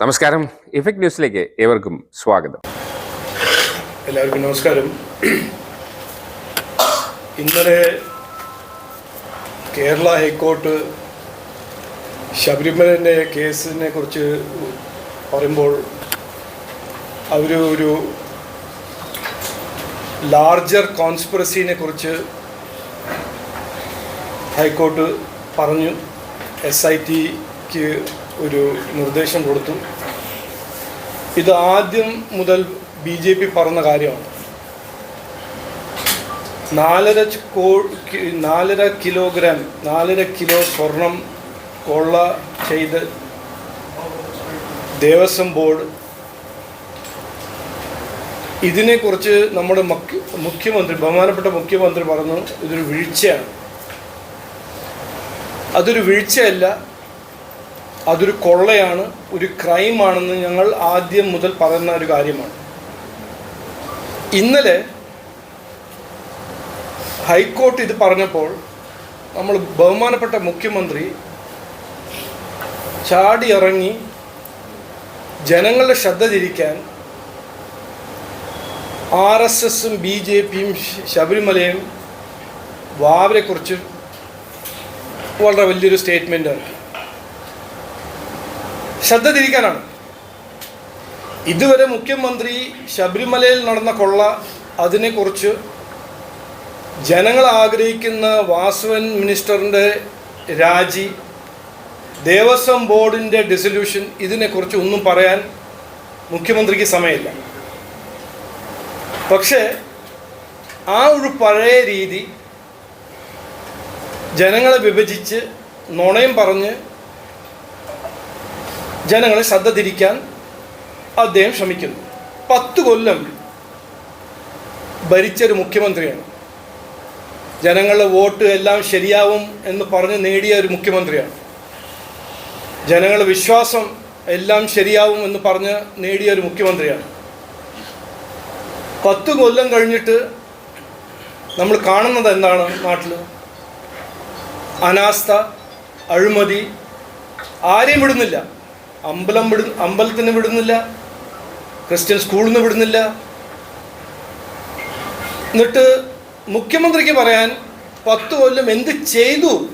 നമസ്കാരം. ഇഫക്ട് ന്യൂസിലേക്ക് ഏവർക്കും സ്വാഗതം. എല്ലാവർക്കും നമസ്കാരം. ഇന്നലെ കേരള ഹൈക്കോർട്ട് ശബരിമലന്റെ കേസിനെ കുറിച്ച് പറയുമ്പോൾ അവർ ഒരു ലാർജർ കോൺസ്പിറസിനെ കുറിച്ച് ഹൈക്കോർട്ട് പറഞ്ഞു. എസ് ഐ ടിക്ക് ഒരു നിർദ്ദേശം കൊടുത്തു. ഇത് ആദ്യം മുതൽ ബി ജെ പി പറഞ്ഞ കാര്യമാണ്. നാലര കോ നാലര കിലോഗ്രാം നാലര കിലോ സ്വർണം കൊള്ള ചെയ്ത് ദേവസ്വം ബോർഡ് ഇതിനെക്കുറിച്ച് നമ്മുടെ മുഖ്യ മുഖ്യമന്ത്രി ബഹുമാനപ്പെട്ട മുഖ്യമന്ത്രി പറഞ്ഞു ഇതൊരു വീഴ്ചയാണ്. അതൊരു വീഴ്ചയല്ല അതൊരു കൊള്ളയാണ് ഒരു ക്രൈമാണെന്ന് ഞങ്ങൾ ആദ്യം മുതൽ പറയുന്ന ഒരു കാര്യമാണ്. ഇന്നലെ ഹൈക്കോർട്ട് ഇത് പറഞ്ഞപ്പോൾ നമ്മൾ ബഹുമാനപ്പെട്ട മുഖ്യമന്ത്രി ചാടി ഇറങ്ങി ജനങ്ങളുടെ ശ്രദ്ധ തിരിക്കാൻ ആർ എസ് എസും ബി ജെ പിയും ശബരിമലയും വാവരെക്കുറിച്ച് വളരെ വലിയൊരു സ്റ്റേറ്റ്മെന്റ് ഇറക്കി ശ്രദ്ധ തിരിക്കാനാണ്. ഇതുവരെ മുഖ്യമന്ത്രി ശബരിമലയിൽ നടന്ന കൊള്ള അതിനെക്കുറിച്ച് ജനങ്ങൾ ആഗ്രഹിക്കുന്ന വാസുവൻ മിനിസ്റ്ററിന്റെ രാജി ദേവസ്വം ബോർഡിന്റെ ഡിസൊല്യൂഷൻ ഇതിനെക്കുറിച്ച് ഒന്നും പറയാൻ മുഖ്യമന്ത്രിക്ക് സമയമില്ല. പക്ഷേ ആ ഒരു പഴയ രീതി ജനങ്ങളെ വിഭജിച്ച് നുണയും പറഞ്ഞ് ജനങ്ങളെ ശ്രദ്ധ തിരിക്കാൻ അദ്ദേഹം ശ്രമിക്കുന്നു. പത്ത് കൊല്ലം ഭരിച്ചൊരു മുഖ്യമന്ത്രിയാണ്. ജനങ്ങളുടെ വോട്ട് എല്ലാം ശരിയാവും എന്ന് പറഞ്ഞ് നേടിയ ഒരു മുഖ്യമന്ത്രിയാണ്. ജനങ്ങളുടെ വിശ്വാസം എല്ലാം ശരിയാവും എന്ന് പറഞ്ഞ് നേടിയ ഒരു മുഖ്യമന്ത്രിയാണ്. പത്ത് കൊല്ലം കഴിഞ്ഞിട്ട് നമ്മൾ കാണുന്നത് എന്താണ് നാട്ടിൽ? അനാസ്ഥ അഴിമതി ആരെയും വിടുന്നില്ല. അമ്പലം വിടു അമ്പലത്തിന് വിടുന്നില്ല ക്രിസ്ത്യൻ സ്കൂളിൽ നിന്ന് വിടുന്നില്ല. എന്നിട്ട് മുഖ്യമന്ത്രിക്ക് പറയാൻ പത്ത് കൊല്ലം എന്ത് ചെയ്തു?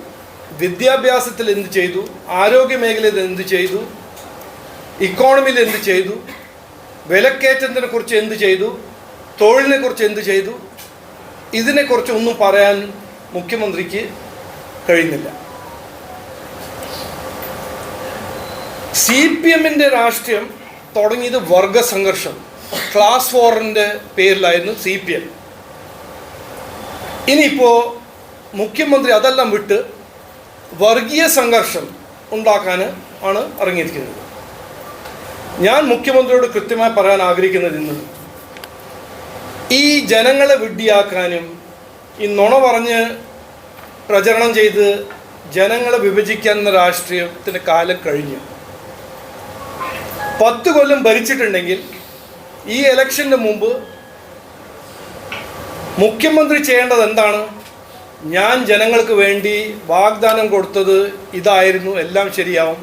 വിദ്യാഭ്യാസത്തിൽ എന്ത് ചെയ്തു? ആരോഗ്യ മേഖലയിൽ എന്ത് ചെയ്തു? ഇക്കോണമിയിൽ എന്ത് ചെയ്തു? വിലക്കയറ്റത്തിനെ കുറിച്ച് എന്ത് ചെയ്തു? തൊഴിലിനെ കുറിച്ച് എന്ത് ചെയ്തു? ഇതിനെക്കുറിച്ച് ഒന്നും പറയാൻ മുഖ്യമന്ത്രിക്ക് കഴിയുന്നില്ല സി പി എമ്മിന്റെ രാഷ്ട്രീയം തുടങ്ങിയത് വർഗ സംഘർഷം ക്ലാസ് ഫോറിന്റെ പേരിലായിരുന്നു സി പി എം. ഇനിയിപ്പോൾ മുഖ്യമന്ത്രി അതെല്ലാം വിട്ട് വർഗീയ സംഘർഷം ഉണ്ടാക്കാൻ ആണ് ഇറങ്ങിയിരിക്കുന്നത്. ഞാൻ മുഖ്യമന്ത്രിയോട് കൃത്യമായി പറയാൻ ആഗ്രഹിക്കുന്നത് ഇന്ന്. ഈ ജനങ്ങളെ വിഡ്ഢിയാക്കാനും ഈ നുണ പറഞ്ഞ് പ്രചരണം ചെയ്ത് ജനങ്ങളെ വിഭജിക്കാൻ എന്ന രാഷ്ട്രീയത്തിന്റെ കാലം കഴിഞ്ഞു. പത്ത് കൊല്ലം ഭരിച്ചിട്ടുണ്ടെങ്കിൽ ഈ ഇലക്ഷന്റെ മുമ്പ് മുഖ്യമന്ത്രി ചെയ്യേണ്ടത് എന്താണ്? ഞാൻ ജനങ്ങൾക്ക് വേണ്ടി വാഗ്ദാനം കൊടുത്തത് ഇതായിരുന്നു എല്ലാം ശരിയാവും.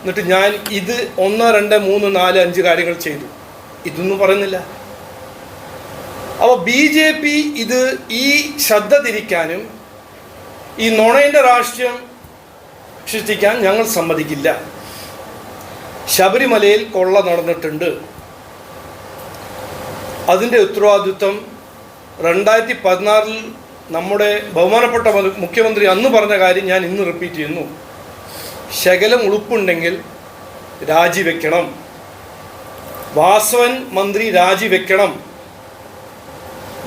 എന്നിട്ട് ഞാൻ ഇത് ഒന്ന് രണ്ട് മൂന്ന് നാല് അഞ്ച് കാര്യങ്ങൾ ചെയ്തു. ഇതൊന്നും പറയുന്നില്ല. അപ്പോൾ ബി ജെ പി ഇത് ഈ ശ്രദ്ധ തിരിക്കാനും ഈ നുണയിന്റെ രാഷ്ട്രീയം സൃഷ്ടിക്കാൻ ഞങ്ങൾ സമ്മതിക്കില്ല. ശബരിമലയിൽ കൊള്ള നടന്നിട്ടുണ്ട്. അതിന്റെ ഉത്തരവാദിത്വം രണ്ടായിരത്തി പതിനാറിൽ നമ്മുടെ ബഹുമാനപ്പെട്ട മുഖ്യമന്ത്രി അന്ന് പറഞ്ഞ കാര്യം ഞാൻ ഇന്ന് റിപ്പീറ്റ് ചെയ്യുന്നു. ശകലം ഉളുപ്പുണ്ടെങ്കിൽ രാജിവെക്കണം വാസവൻ മന്ത്രി രാജിവെക്കണം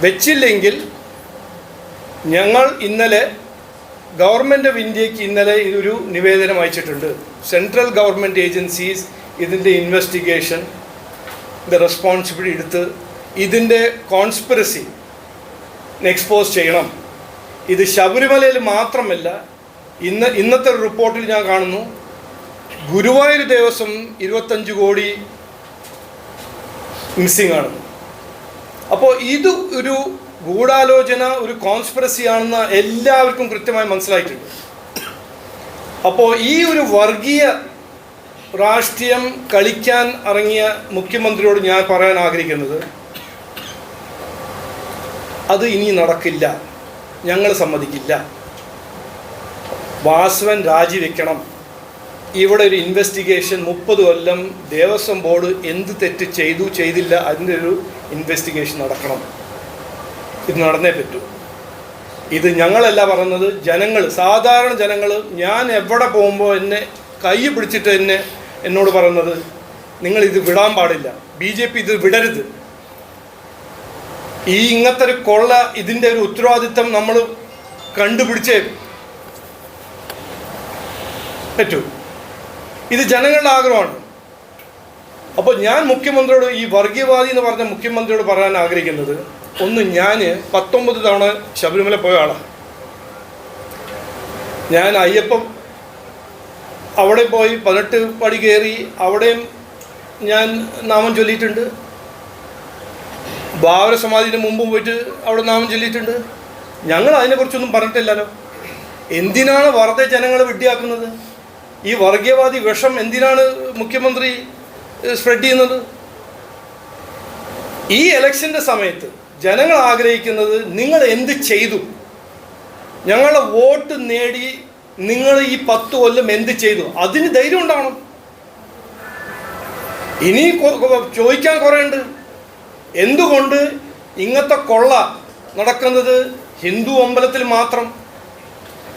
വെച്ചില്ലെങ്കിൽ ഞങ്ങൾ ഇന്നലെ ഗവൺമെന്റ് ഓഫ് ഇന്ത്യയ്ക്ക് ഇന്നലെ ഇതൊരു നിവേദനം അയച്ചിട്ടുണ്ട്. സെൻട്രൽ ഗവൺമെന്റ് ഏജൻസീസ് ഇതിന്റെ ഇൻവെസ്റ്റിഗേഷൻ ഇത് റെസ്പോൺസിബിലിറ്റി എടുത്ത് ഇതിന്റെ കോൺസ്പിറസി എക്സ്പോസ് ചെയ്യണം. ഇത് ശബരിമലയിൽ മാത്രമല്ല ഇന്ന് ഇന്നത്തെ റിപ്പോർട്ടിൽ ഞാൻ കാണുന്നു ഗുരുവായൂർ ദേവസ്വം ഇരുപത്തഞ്ച് കോടി മിസ്സിംഗ് ആണ്. അപ്പോൾ ഇത് ഒരു ഗൂഢാലോചന ഒരു കോൺസ്പിറസി ആണെന്ന് എല്ലാവർക്കും കൃത്യമായി മനസ്സിലായിട്ടുണ്ട്. അപ്പോൾ ഈ ഒരു വർഗീയ രാഷ്ട്രീയം കളിക്കാൻ ഇറങ്ങിയ മുഖ്യമന്ത്രിയോട് ഞാൻ പറയാൻ ആഗ്രഹിക്കുന്നത് അത് ഇനി നടക്കില്ല. ഞങ്ങൾ സമ്മതിക്കില്ല. വാസവൻ രാജിവെക്കണം. ഇവിടെ ഒരു ഇൻവെസ്റ്റിഗേഷൻ മുപ്പത് കൊല്ലം ദേവസ്വം ബോർഡ് എന്ത് തെറ്റ് ചെയ്തു ചെയ്തില്ല അതിന്റെ ഒരു ഇൻവെസ്റ്റിഗേഷൻ നടക്കണം. ഇത് നടന്നേ പറ്റൂ. ഇത് ഞങ്ങളല്ല പറഞ്ഞത് ജനങ്ങൾ സാധാരണ ജനങ്ങൾ ഞാൻ എവിടെ പോകുമ്പോൾ എന്നെ കൈ പിടിച്ചിട്ട് എന്നെ എന്നോട് പറയുന്നത് നിങ്ങൾ ഇത് വിടാൻ പാടില്ല. ബി ജെ പി ഇത് വിടരുത്. ഈ ഇങ്ങനത്തെ ഒരു കൊള്ള ഇതിന്റെ ഒരു ഉത്തരവാദിത്തം നമ്മൾ കണ്ടുപിടിച്ചേ പറ്റൂ. ഇത് ജനങ്ങളുടെ ആഗ്രഹമാണ്. അപ്പോൾ ഞാൻ മുഖ്യമന്ത്രിയോട് ഈ വർഗീയവാദി എന്ന് പറഞ്ഞ മുഖ്യമന്ത്രിയോട് പറയാൻ ആഗ്രഹിക്കുന്നത് ഒന്ന് ഞാൻ പത്തൊമ്പത് തവണ ശബരിമല പോയ ആളാണ് ഞാൻ അയ്യപ്പം അവിടെ പോയി പതിനെട്ട് പടി കയറി അവിടെയും ഞാൻ നാമം ചൊല്ലിയിട്ടുണ്ട്. ഭാവന സമാധിന് മുമ്പ് പോയിട്ട് അവിടെ നാമം ചൊല്ലിയിട്ടുണ്ട്. ഞങ്ങൾ അതിനെക്കുറിച്ചൊന്നും പറഞ്ഞിട്ടില്ലല്ലോ. എന്തിനാണ് വെറുതെ ജനങ്ങളെ വെട്ടിയാക്കുന്നത് ഈ വർഗീയവാദി വിഷം എന്തിനാണ് മുഖ്യമന്ത്രി സ്പ്രെഡ് ചെയ്യുന്നത്? ഈ ഇലക്ഷന്റെ സമയത്ത് ജനങ്ങൾ ആഗ്രഹിക്കുന്നത് നിങ്ങൾ എന്ത് ചെയ്തു? ഞങ്ങളെ വോട്ട് നേടി നിങ്ങൾ ഈ പത്ത് കൊല്ലം എന്ത് ചെയ്തു? അതിന് ധൈര്യം ഉണ്ടാവണം. ഇനി ചോദിക്കാൻ കുറേ ഉണ്ട്. എന്തുകൊണ്ട് ഇങ്ങനത്തെ കൊള്ള നടക്കുന്നത് ഹിന്ദു അമ്പലത്തിൽ മാത്രം?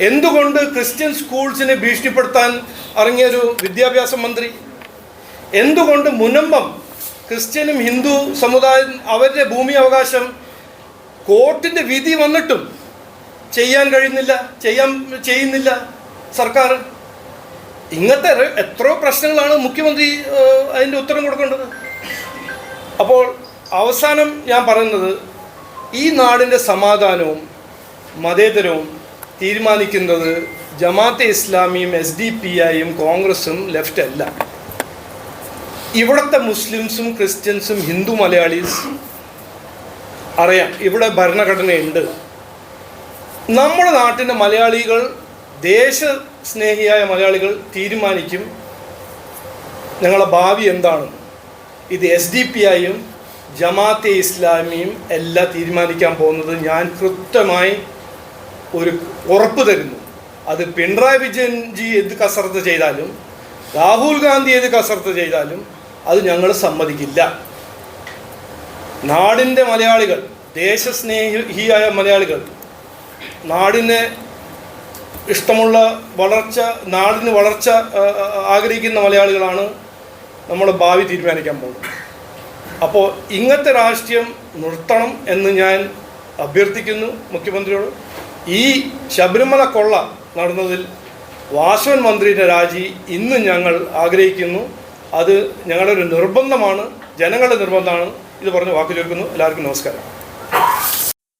എന്തുകൊണ്ട് ക്രിസ്ത്യൻ സ്കൂൾസിനെ ഭീഷണിപ്പെടുത്താൻ ഇറങ്ങിയൊരു വിദ്യാഭ്യാസ മന്ത്രി? എന്തുകൊണ്ട് മുനമ്പം ക്രിസ്ത്യനും ഹിന്ദു സമുദായം അവരുടെ ഭൂമി അവകാശം കോർട്ടിന്റെ വിധി വന്നിട്ടും ചെയ്യാൻ കഴിയുന്നില്ല ചെയ്യാൻ ചെയ്യുന്നില്ല. സർക്കാർ ഇങ്ങനത്തെ എത്രയോ പ്രശ്നങ്ങളാണ് മുഖ്യമന്ത്രി അതിന്റെ ഉത്തരം കൊടുക്കേണ്ടത്. അപ്പോൾ അവസാനം ഞാൻ പറയുന്നത് ഈ നാടിന്റെ സമാധാനവും മതേതരവും തീരുമാനിക്കുന്നത് ജമാഅത്തെ ഇസ്ലാമിയും എസ് ഡി പി ഐയും കോൺഗ്രസും ലെഫ്റ്റ് അല്ല. ഇവിടുത്തെ മുസ്ലിംസും ക്രിസ്ത്യൻസും ഹിന്ദു മലയാളീസ് അറിയാം ഇവിടെ ഭരണഘടനയുണ്ട്. നമ്മുടെ നാട്ടിന്റെ മലയാളികൾ ദേശസ്നേഹിയായ മലയാളികൾ തീരുമാനിക്കും ഞങ്ങളുടെ ഭാവി എന്താണ്. ഇത് എസ് ഡി പി ആയും ജമാഅത്തെ ഇസ്ലാമിയും എല്ലാം തീരുമാനിക്കാൻ പോകുന്നത് ഞാൻ കൃത്യമായി ഒരു ഉറപ്പ് തരുന്നു. അത് പിണറായി വിജയൻ ജി എന്ത് കസർത്ത് ചെയ്താലും രാഹുൽ ഗാന്ധി ഏത് കസർത്ത് ചെയ്താലും അത് ഞങ്ങൾ സമ്മതിക്കില്ല. നാടിന്റെ മലയാളികൾ ദേശസ്നേഹിയായ മലയാളികൾ നാടിനെ ഇഷ്ടമുള്ള വളർച്ച നാടിന് വളർച്ച ആഗ്രഹിക്കുന്ന മലയാളികളാണ് നമ്മുടെ ഭാവി തീരുമാനിക്കാൻ പോകുന്നത്. അപ്പോൾ ഇങ്ങനത്തെ രാഷ്ട്രീയം നിർത്തണം എന്ന് ഞാൻ അഭ്യർത്ഥിക്കുന്നു മുഖ്യമന്ത്രിയോട്. ഈ ശബരിമല കൊള്ള നടന്നതിൽ വാസവൻ മന്ത്രിയുടെ രാജി ഇന്ന് ഞങ്ങൾ ആഗ്രഹിക്കുന്നു. അത് ഞങ്ങളുടെ ഒരു നിർബന്ധമാണ്. ജനങ്ങളുടെ നിർബന്ധമാണ്. ഇത് പറഞ്ഞ് വാക്കു ചേർക്കുന്നു എല്ലാവർക്കും നമസ്കാരം.